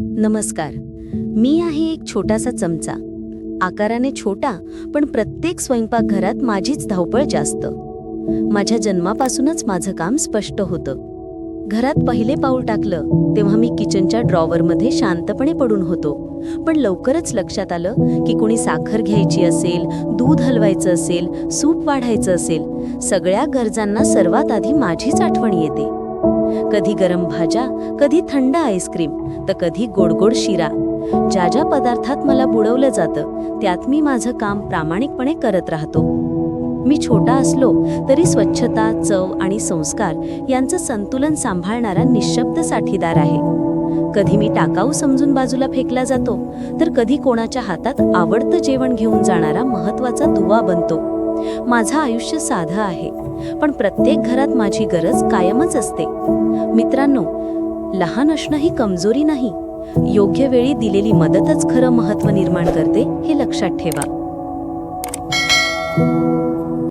नमस्कार. मी आहे एक छोटासा चमचा. आकाराने छोटा पण प्रत्येक स्वयंपाकघरात माझीच धावपळ जास्त. माझ्या जन्मापासूनच माझं काम स्पष्ट होतं. घरात पहिले पाऊल टाकलं तेव्हा मी किचनच्या ड्रॉवरमध्ये शांतपणे पडून होतो. पण लवकरच लक्षात आलं की कोणी साखर घ्यायची असेल दूध हलवायचं असेल सूप वाढायचं असेल सगळ्या गरजांना सर्वात आधी माझीच आठवण येते. कधी गरम भाज्या कधी थंड आईस्क्रीम तर कधी गोडगोड शिरा. ज्या ज्या पदार्थात मला बुडवलं जातं त्यात मी माझं काम प्रामाणिकपणे करत राहतो. मी छोटा असलो तरी स्वच्छता चव आणि संस्कार यांचं संतुलन सांभाळणारा निशब्द साठीदार आहे. कधी मी टाकाऊ समजून बाजूला फेकला जातो तर कधी कोणाच्या हातात आवडतं जेवण घेऊन जाणारा महत्त्वाचा दुवा बनतो. माझं आयुष्य साधं आहे पण प्रत्येक घरात माझी गरज कायमच असते. मित्रांनो लहान असणं ही कमजोरी नाही. योग्य वेळी दिलेली मदतच खरं महत्त्व निर्माण करते हे लक्षात ठेवा.